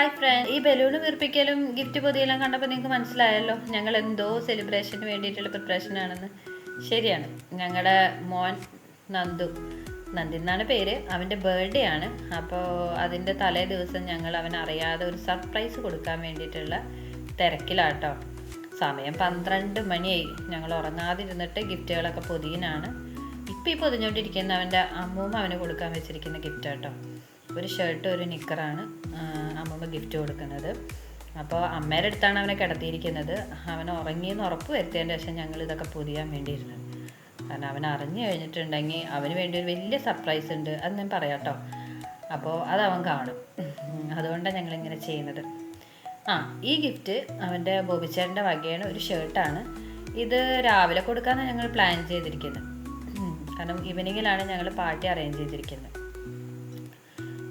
Hi friend ഈ balloon വീർപ്പിക്കലും gift പൊതിയെല്ലാം കണ്ടപ്പോൾ നിങ്ങൾക്ക് മനസ്സിലായല്ലോ. ഞങ്ങൾ എന്തോ സെലിബ്രേഷന് വേണ്ടിയിട്ടുള്ള പ്രിപ്പറേഷൻ ആണെന്ന്. ശരിയാണ്. ഞങ്ങളുടെ മോൻ നന്ദു. നന്ദി എന്നാണ് പേര്. അവന്റെ ബർത്ത്ഡേ ആണ്. അപ്പോൾ അതിന്റെ തലേ ദിവസം ഞങ്ങൾ അവൻ അറിയാതെ ഒരു സർപ്രൈസ് കൊടുക്കാൻ വേണ്ടിയിട്ടുള്ള തിരക്കിലാട്ടോ. സമയം പന്ത്രണ്ട് മണിയായി. ഞങ്ങൾ ഉറങ്ങാതിരുന്നിട്ട് ഗിഫ്റ്റുകളൊക്കെ പൊതിയനാണ്. ഇപ്പം ഈ പൊതിഞ്ഞുകൊണ്ടിരിക്കുന്ന അവന്റെ അമ്മൂമ്മ അവന് കൊടുക്കാൻ വെച്ചിരിക്കുന്ന ഗിഫ്റ്റ് കേട്ടോ ഒരു ഷർട്ട് ഒരു നിക്കറാണ് അമ്മൂമ്മ ഗിഫ്റ്റ് കൊടുക്കുന്നത്. അപ്പോൾ അമ്മയുടെ അടുത്താണ് അവനെ കിടത്തിയിരിക്കുന്നത്. അവൻ ഉറങ്ങിയെന്ന് ഉറപ്പ് വരുത്തിയതിന്റെ ശേഷം ഞങ്ങൾ ഇതൊക്കെ പൊതിയാൻ വേണ്ടിയിരുന്നത് കാരണം അവൻ അറിഞ്ഞു കഴിഞ്ഞിട്ടുണ്ടെങ്കിൽ അവന് വേണ്ടി ഒരു വലിയ സർപ്രൈസ് ഉണ്ട് അത് ഞാൻ പറയാം കേട്ടോ അപ്പോൾ അത് അവൻ കാണും. അതുകൊണ്ടാണ് ഞങ്ങളിങ്ങനെ ചെയ്യുന്നത്. ആ ഈ ഗിഫ്റ്റ് അവന്റെ ബോബിച്ചേട്ടന്റെ വകയാണ് ഒരു ഷർട്ടാണ് ഇത് രാവിലെ കൊടുക്കാനാണ് ഞങ്ങൾ പ്ലാൻ ചെയ്തിരിക്കുന്നത് കാരണം ഈവനിങ്ങിലാണ് ഞങ്ങൾ പാർട്ടി അറേഞ്ച് ചെയ്തിരിക്കുന്നത്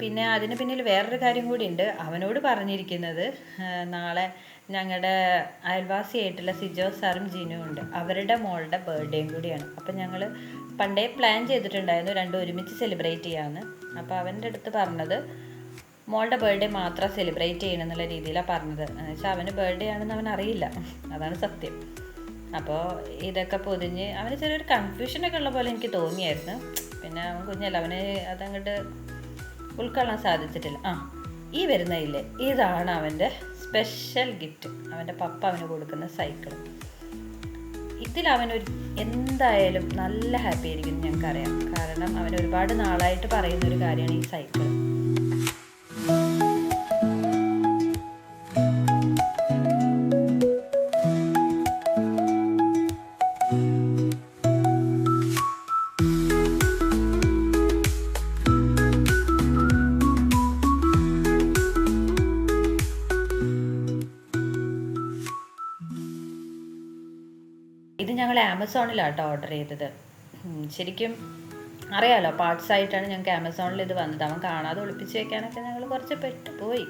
പിന്നെ അതിന് പിന്നിൽ വേറൊരു കാര്യം കൂടി ഉണ്ട് അവനോട് പറഞ്ഞിരിക്കുന്നത് നാളെ ഞങ്ങളുടെ അയൽവാസിയായിട്ടുള്ള സിജോ സാറും ജിനും ഉണ്ട്. അവരുടെ മോളുടെ ബർത്ത്ഡേയും കൂടിയാണ്. അപ്പം ഞങ്ങൾ പണ്ടേ പ്ലാൻ ചെയ്തിട്ടുണ്ടായിരുന്നു രണ്ടും ഒരുമിച്ച് സെലിബ്രേറ്റ് ചെയ്യാമെന്ന് അപ്പോൾ അവന്റെ അടുത്ത് പറഞ്ഞത് മോളുടെ ബർത്ത്ഡേ മാത്രം സെലിബ്രേറ്റ് ചെയ്യണം എന്നുള്ള രീതിയിലാണ് പറഞ്ഞത്. എന്നുവെച്ചാൽ അവന് ബർത്ത്ഡേ ആണെന്ന് അവൻ അറിയില്ല. അതാണ് സത്യം. അപ്പോൾ ഇതൊക്കെ പൊതിഞ്ഞ് അവന് ചെറിയൊരു കൺഫ്യൂഷനൊക്കെ ഉള്ള പോലെ എനിക്ക് തോന്നിയായിരുന്നു. പിന്നെ അവൻ കുഞ്ഞല്ല അവന് അതങ്ങോട്ട് ഉൾക്കൊള്ളാൻ സാധിച്ചിട്ടില്ല. ആ ഈ വരുന്നതില്ലേ ഇതാണ് അവന്റെ സ്പെഷ്യൽ ഗിഫ്റ്റ് അവന്റെ പപ്പ അവന് കൊടുക്കുന്ന സൈക്കിൾ ഇതിൽ അവനൊരു എന്തായാലും നല്ല ഹാപ്പി ആയിരിക്കും ഞങ്ങൾക്കറിയാം. കാരണം അവൻ ഒരുപാട് നാളായിട്ട് പറയുന്ന ഒരു കാര്യമാണ് ഈ സൈക്കിൾ ആമസോണിലാട്ടോ ഓർഡർ ചെയ്തത്. ശരിക്കും അറിയാലോ പാർട്സ് ആയിട്ടാണ് ഞങ്ങൾക്ക് ആമസോണിൽ ഇത് വന്നത്. അവൻ കാണാതെ ഒളിപ്പിച്ച് വെക്കാനൊക്കെ ഞങ്ങൾ കുറച്ച് പെട്ടുപോയി.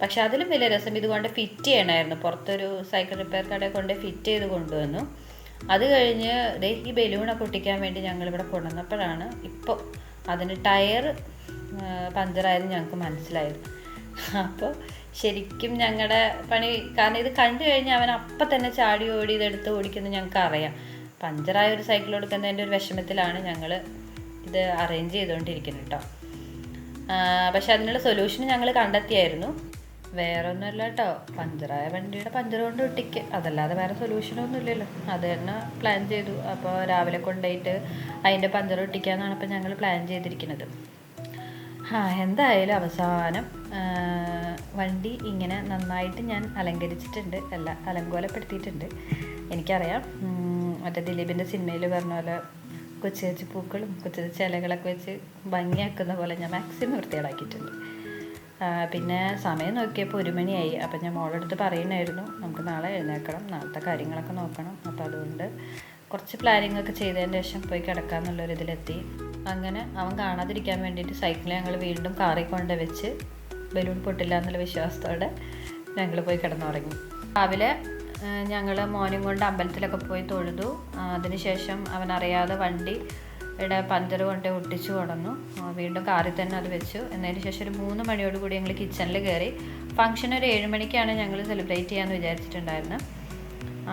പക്ഷെ അതിലും വലിയ രസം ഇതുകൊണ്ട് ഫിറ്റ് ചെയ്യണമായിരുന്നു പുറത്തൊരു സൈക്കിൾ റിപ്പയർ കടയിൽ കൊണ്ട് ഫിറ്റ് ചെയ്ത് കൊണ്ടുവന്നു. അത് കഴിഞ്ഞ് ഈ ബലൂണൊക്കെ ഒട്ടിക്കാൻ വേണ്ടി ഞങ്ങൾ ഇവിടെ കൊണ്ടുവന്നപ്പോഴാണ് ഇപ്പോൾ അതിന് ടയർ പഞ്ചറായത് ഞങ്ങൾക്ക് മനസ്സിലായത്. അപ്പോൾ ശരിക്കും ഞങ്ങളുടെ പണി കാരണം ഇത് കണ്ടു കഴിഞ്ഞാൽ അവൻ അപ്പം തന്നെ ചാടി ഓടി ഇതെടുത്ത് ഓടിക്കുന്നത് ഞങ്ങൾക്ക് അറിയാം പഞ്ചറായ ഒരു സൈക്കിൾ കൊടുക്കുന്നതിന്റെ ഒരു വിഷമത്തിലാണ് ഞങ്ങൾ ഇത് അറേഞ്ച് ചെയ്തുകൊണ്ടിരിക്കുന്നത് കേട്ടോ പക്ഷെ അതിനുള്ള സൊല്യൂഷൻ ഞങ്ങൾ കണ്ടെത്തിയായിരുന്നു. വേറെ ഒന്നുമില്ല കേട്ടോ പഞ്ചറായ വണ്ടിയുടെ പഞ്ചർ കൊണ്ട് ഒട്ടിക്ക്. അതല്ലാതെ വേറെ സൊല്യൂഷനൊന്നും ഇല്ലല്ലോ അത് തന്നെ പ്ലാൻ ചെയ്തു. അപ്പോൾ രാവിലെ കൊണ്ടുപോയിട്ട് അതിന്റെ പഞ്ചർ ഒട്ടിക്കാന്നാണ് ഇപ്പോൾ ഞങ്ങൾ പ്ലാൻ ചെയ്തിരിക്കുന്നത്. ആ എന്തായാലും അവസാനം വണ്ടി ഇങ്ങനെ നന്നായിട്ട് ഞാൻ അലങ്കരിച്ചിട്ടുണ്ട് അല്ല അലങ്കോലപ്പെടുത്തിയിട്ടുണ്ട്. എനിക്കറിയാം മറ്റേ ദിലീപിന്റെ സിനിമയിൽ പറഞ്ഞ പോലെ കൊച്ചു പൂക്കളും കൊച്ചു ചിലകളൊക്കെ വെച്ച് ഭംഗിയാക്കുന്ന പോലെ ഞാൻ മാക്സിമം വൃത്തികളാക്കിയിട്ടുണ്ട് പിന്നെ സമയം നോക്കിയപ്പോൾ ഒരു മണിയായി. അപ്പം ഞാൻ മോളെടുത്ത് പറയണമായിരുന്നു നമുക്ക് നാളെ എഴുന്നേൽക്കണം നാളത്തെ കാര്യങ്ങളൊക്കെ നോക്കണം. അപ്പോൾ അതുകൊണ്ട് കുറച്ച് പ്ലാനിങ് ഒക്കെ ചെയ്തതിന് ശേഷം പോയി കിടക്കാമെന്നുള്ളൊരു ഇതിലെത്തി അങ്ങനെ അവൻ കാണാതിരിക്കാൻ വേണ്ടിയിട്ട് സൈക്കിൾ ഞങ്ങൾ വീണ്ടും കാറിൽ കൊണ്ട് വെച്ച് ബലൂൺ പൊട്ടില്ല എന്നുള്ള വിശ്വാസത്തോടെ ഞങ്ങൾ പോയി കിടന്നുറങ്ങി. രാവിലെ ഞങ്ങൾ മോനും കൊണ്ട് അമ്പലത്തിലൊക്കെ പോയി തൊഴുതു. അതിനുശേഷം അവൻ അറിയാതെ വണ്ടി ഇവിടെ പഞ്ചർ കൊണ്ട് ഒട്ടിച്ചു കൊടന്നു. വീണ്ടും കാറിൽ തന്നെ അത് വെച്ചു. എന്നതിന് ശേഷം ഒരു മൂന്ന് മണിയോട് കൂടി ഞങ്ങൾ കിച്ചണിൽ കയറി. ഫംഗ്ഷൻ ഒരു ഏഴ് മണിക്കാണ് ഞങ്ങൾ സെലിബ്രേറ്റ് ചെയ്യാമെന്ന് വിചാരിച്ചിട്ടുണ്ടായിരുന്നത്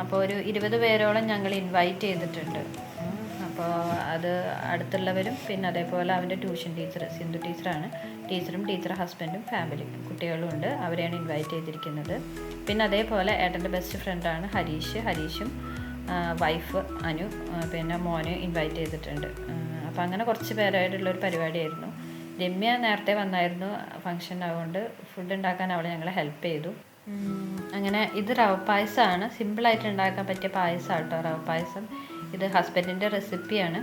അപ്പോൾ ഒരു ഇരുപത് പേരോളം ഞങ്ങൾ ഇൻവൈറ്റ് ചെയ്തിട്ടുണ്ട്. അപ്പോൾ അത് അടുത്തുള്ളവരും പിന്നെ അതേപോലെ അവന്റെ ട്യൂഷൻ ടീച്ചർ സിന്ധു ടീച്ചറാണ്. ടീച്ചറും ടീച്ചർ ഹസ്ബൻഡും ഫാമിലി കുട്ടികളും ഉണ്ട്. അവരെയാണ് ഇൻവൈറ്റ് ചെയ്തിരിക്കുന്നത്. പിന്നെ അതേപോലെ ഏട്ടന്റെ ബെസ്റ്റ് ഫ്രണ്ടാണ് ഹരീഷ്. ഹരീഷും വൈഫ് അനു പിന്നെ മോന് ഇൻവൈറ്റ് ചെയ്തിട്ടുണ്ട്. അപ്പോൾ അങ്ങനെ കുറച്ച് പേരായിട്ടുള്ള ഒരു പരിപാടിയായിരുന്നു. രമ്യ നേരത്തെ വന്നായിരുന്നു ഫംഗ്ഷൻ ആയതുകൊണ്ട് ഫുഡ് ഉണ്ടാക്കാൻ അവൾ ഞങ്ങളെ ഹെൽപ്പ് ചെയ്തു. അങ്ങനെ ഇത് റവ പായസമാണ്. സിമ്പിളായിട്ട് ഉണ്ടാക്കാൻ പറ്റിയ പായസമാണ് കേട്ടോ റവ പായസം. ഇത് ഹസ്ബൻഡിന്റെ റെസിപ്പിയാണ്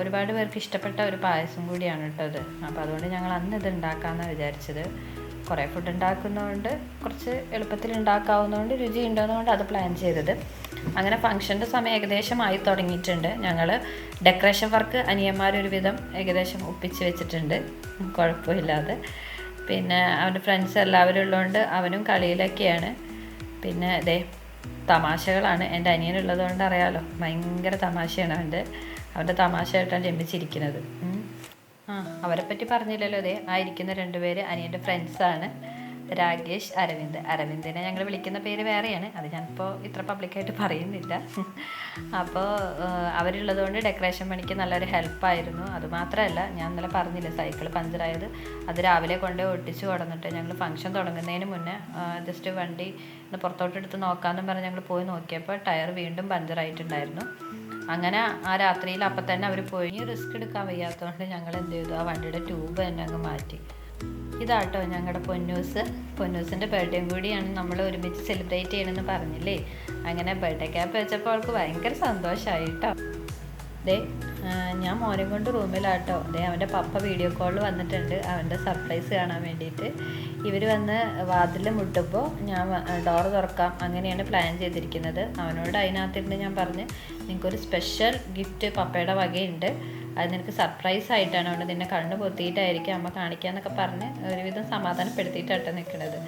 ഒരുപാട് പേർക്ക് ഇഷ്ടപ്പെട്ട ഒരു പായസം കൂടിയാണ് കേട്ടോ അത് അപ്പോൾ അതുകൊണ്ട് ഞങ്ങൾ അന്ന് ഇത് ഉണ്ടാക്കാമെന്നാണ് വിചാരിച്ചത്. കുറേ ഫുഡ് ഉണ്ടാക്കുന്നതുകൊണ്ട് കുറച്ച് എളുപ്പത്തിൽ ഉണ്ടാക്കാവുന്നതുകൊണ്ട് രുചി ഉണ്ടെന്നുകൊണ്ട് അത് പ്ലാൻ ചെയ്തത്. അങ്ങനെ ഫംഗ്ഷന്റെ സമയം ഏകദേശം ആയി തുടങ്ങിയിട്ടുണ്ട്. ഞങ്ങൾ ഡെക്കറേഷൻ വർക്ക് അനിയന്മാരൊരുവിധം ഏകദേശം ഒപ്പിച്ച് വെച്ചിട്ടുണ്ട്. കുഴപ്പമില്ലാതെ. പിന്നെ അവന്റെ ഫ്രണ്ട്സ് എല്ലാവരും ഉള്ളതുകൊണ്ട് അവനും കളിയിലൊക്കെയാണ്. പിന്നെ ഇതേ തമാശകളാണ്. എന്റെ അനിയനുള്ളതുകൊണ്ട് അറിയാമല്ലോ ഭയങ്കര തമാശയാണ് അവന്റെ. അവന്റെ തമാശയായിട്ടാണ് രമിച്ചിരിക്കുന്നത്. ആ അവരെ പറ്റി പറഞ്ഞില്ലല്ലോ അതെ ആയിരിക്കുന്ന രണ്ടുപേര് അനിയന്റെ ഫ്രണ്ട്സാണ് രാകേഷ് അരവിന്ദ്. അരവിന്ദിനെ ഞങ്ങൾ വിളിക്കുന്ന പേര് വേറെയാണ്. അത് ഞാനിപ്പോൾ ഇത്ര പബ്ലിക്കായിട്ട് പറയുന്നില്ല. അപ്പോൾ അവരുള്ളത് കൊണ്ട് ഡെക്കറേഷൻ പണിക്ക് നല്ലൊരു ഹെൽപ്പായിരുന്നു അതുമാത്രമല്ല ഞാൻ ഇന്നലെ പറഞ്ഞില്ല സൈക്കിൾ പഞ്ചറായത് അത് രാവിലെ കൊണ്ട് ഒട്ടിച്ച് കൊടുന്നിട്ട് ഞങ്ങൾ ഫംഗ്ഷൻ തുടങ്ങുന്നതിന് മുന്നേ ജസ്റ്റ് വണ്ടി ഒന്ന് പുറത്തോട്ടെടുത്ത് നോക്കാമെന്നും പറഞ്ഞ് ഞങ്ങൾ പോയി നോക്കിയപ്പോൾ ടയർ വീണ്ടും പഞ്ചറായിട്ടുണ്ടായിരുന്നു. അങ്ങനെ ആ രാത്രിയിൽ അപ്പം തന്നെ അവർ പോയി. റിസ്ക് എടുക്കാൻ വയ്യാത്തതുകൊണ്ട് ഞങ്ങൾ എന്ത് ചെയ്തു? ആ വണ്ടിയുടെ ട്യൂബ് തന്നെ അങ്ങ് മാറ്റി. ഇതാട്ടോ ഞങ്ങളുടെ പൊന്നൂസ്. പൊന്നൂസിന്റെ ബർത്ത്ഡേയും കൂടിയാണ് നമ്മൾ ഒരുമിച്ച് സെലിബ്രേറ്റ് ചെയ്യണമെന്ന് പറഞ്ഞില്ലേ? അങ്ങനെ ബർത്ത്ഡേ ക്യാപ്പ് വെച്ചപ്പോൾ അവൾക്ക് ഭയങ്കര സന്തോഷമായി കേട്ടോ ദേ ഞാൻ മോനെ കൊണ്ട് റൂമിലാട്ടോ. അതെ അവന്റെ പപ്പ വീഡിയോ കോൾ വന്നിട്ടുണ്ട്. അവന്റെ സർപ്രൈസ് കാണാൻ വേണ്ടിയിട്ട്. ഇവർ വന്ന് വാതിൽ മുട്ടുമ്പോൾ ഞാൻ ഡോർ തുറക്കാം. അങ്ങനെയാണ് പ്ലാൻ ചെയ്തിരിക്കുന്നത്. അവനോട് അതിനകത്തിരുന്ന് ഞാൻ പറഞ്ഞ് നിനക്കൊരു സ്പെഷ്യൽ ഗിഫ്റ്റ് പപ്പയുടെ വകയുണ്ട്. അത് നിനക്ക് സർപ്രൈസ് ആയിട്ടാണ്. അതുകൊണ്ട് നിന്നെ കണ്ണു പൊത്തിയിട്ടായിരിക്കും അമ്മ കാണിക്കാന്നൊക്കെ പറഞ്ഞ് ഒരുവിധം സമാധാനപ്പെടുത്തിയിട്ടാട്ടോ നിൽക്കുന്നത്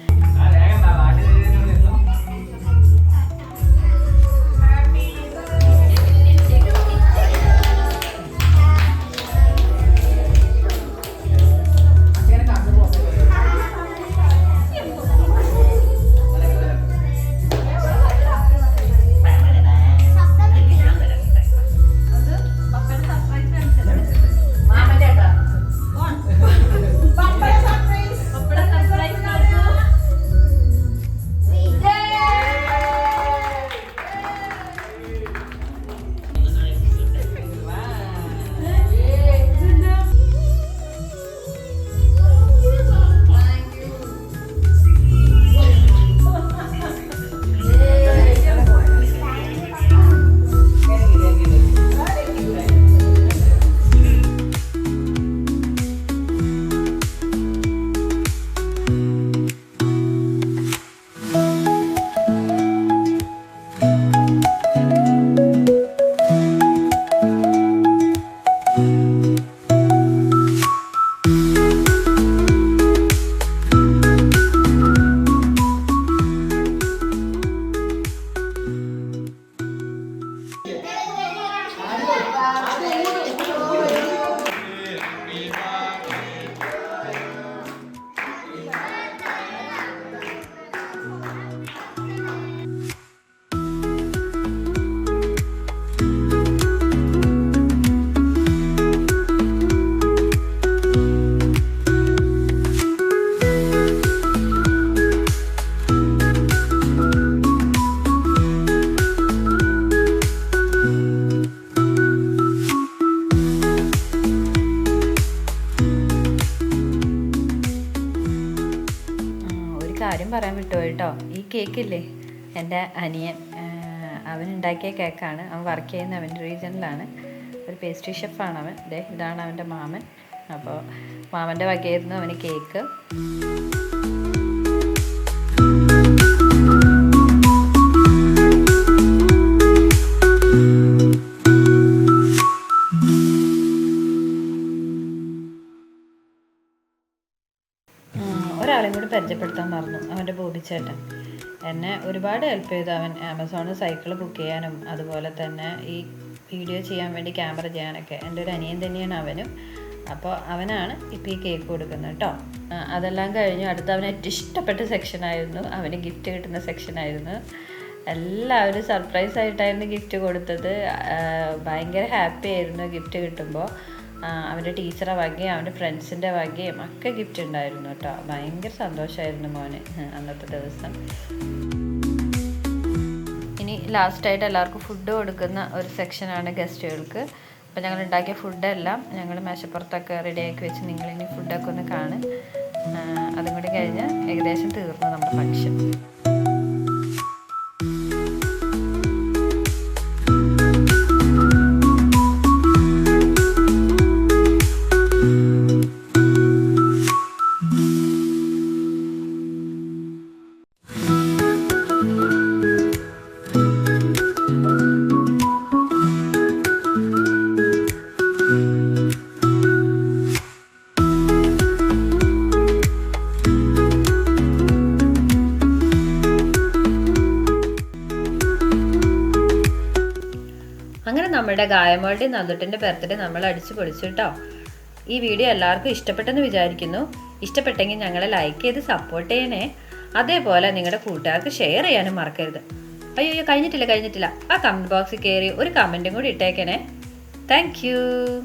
കാര്യം പറയാൻ വിട്ടുപോയി കേട്ടോ ഈ കേക്കില്ലേ എന്റെ അനിയൻ അവൻ ഉണ്ടാക്കിയ കേക്കാണ്. അവൻ വർക്ക് ചെയ്യുന്ന അവന്റെ റീജിയനിലാണ് ഒരു പേസ്ട്രി ഷെഫാണ് അവൻ. ഇതാണ് അവന്റെ മാമൻ. അപ്പോൾ മാമന്റെ വകയായിരുന്നു അവന് കേക്ക് ബോബിച്ചേട്ടൻ എന്നെ ഒരുപാട് ഹെൽപ്പ് ചെയ്തു അവൻ ആമസോണിൽ സൈക്കിൾ ബുക്ക് ചെയ്യാനും അതുപോലെ തന്നെ ഈ വീഡിയോ ചെയ്യാൻ വേണ്ടി ക്യാമറ ചെയ്യാനൊക്കെ. എന്റെ ഒരു അനിയൻ തന്നെയാണ് അവനും. അപ്പോൾ അവനാണ് ഇപ്പോൾ ഈ കേക്ക് കൊടുക്കുന്നത് കേട്ടോ അതെല്ലാം കഴിഞ്ഞു അടുത്ത അവന് ഏറ്റവും ഇഷ്ടപ്പെട്ട സെക്ഷനായിരുന്നു അവന് ഗിഫ്റ്റ് കിട്ടുന്ന സെക്ഷനായിരുന്നു എല്ലാവരും സർപ്രൈസ് ആയിട്ടായിരുന്നു ഗിഫ്റ്റ് കൊടുത്തത്. ഭയങ്കര ഹാപ്പി ആയിരുന്നു ഗിഫ്റ്റ് കിട്ടുമ്പോൾ. അവന്റെ ടീച്ചറെ വകയും അവന്റെ ഫ്രണ്ട്സിന്റെ വകയും ഒക്കെ ഗിഫ്റ്റ് ഉണ്ടായിരുന്നു കേട്ടോ. ഭയങ്കര സന്തോഷമായിരുന്നു മോന് അന്നത്തെ ദിവസം. ഇനി ലാസ്റ്റായിട്ട് എല്ലാവർക്കും ഫുഡ് കൊടുക്കുന്ന ഒരു സെക്ഷനാണ് ഗസ്റ്റുകൾക്ക് അപ്പോൾ ഞങ്ങൾ ഉണ്ടാക്കിയ ഫുഡെല്ലാം ഞങ്ങൾ മേശപ്പുറത്തൊക്കെ റെഡിയാക്കി വെച്ച് നിങ്ങളിനി ഫുഡൊക്കെ ഒന്ന് കാണും. അതും കൂടി കഴിഞ്ഞ് ഏകദേശം തീർന്നു നമ്മുടെ ഫംഗ്ഷൻ അങ്ങനെ നമ്മുടെ ഗായമോളുടെയും നന്ദുട്ടിന്റെ ബർത്ത്ഡേ നമ്മൾ അടിച്ചു പൊളിച്ചു കേട്ടോ ഈ വീഡിയോ എല്ലാവർക്കും ഇഷ്ടപ്പെട്ടെന്ന് വിചാരിക്കുന്നു. ഇഷ്ടപ്പെട്ടെങ്കിൽ ഞങ്ങളെ ലൈക്ക് ചെയ്ത് സപ്പോർട്ട് ചെയ്യണേ. അതേപോലെ നിങ്ങളുടെ കൂട്ടുകാർക്ക് ഷെയർ ചെയ്യാനും മറക്കരുത്. അയ്യോ കഴിഞ്ഞിട്ടില്ല കഴിഞ്ഞിട്ടില്ല. ആ കമന്റ് ബോക്സിൽ കയറി ഒരു കമന്റും കൂടി ഇട്ടേക്കണേ. താങ്ക്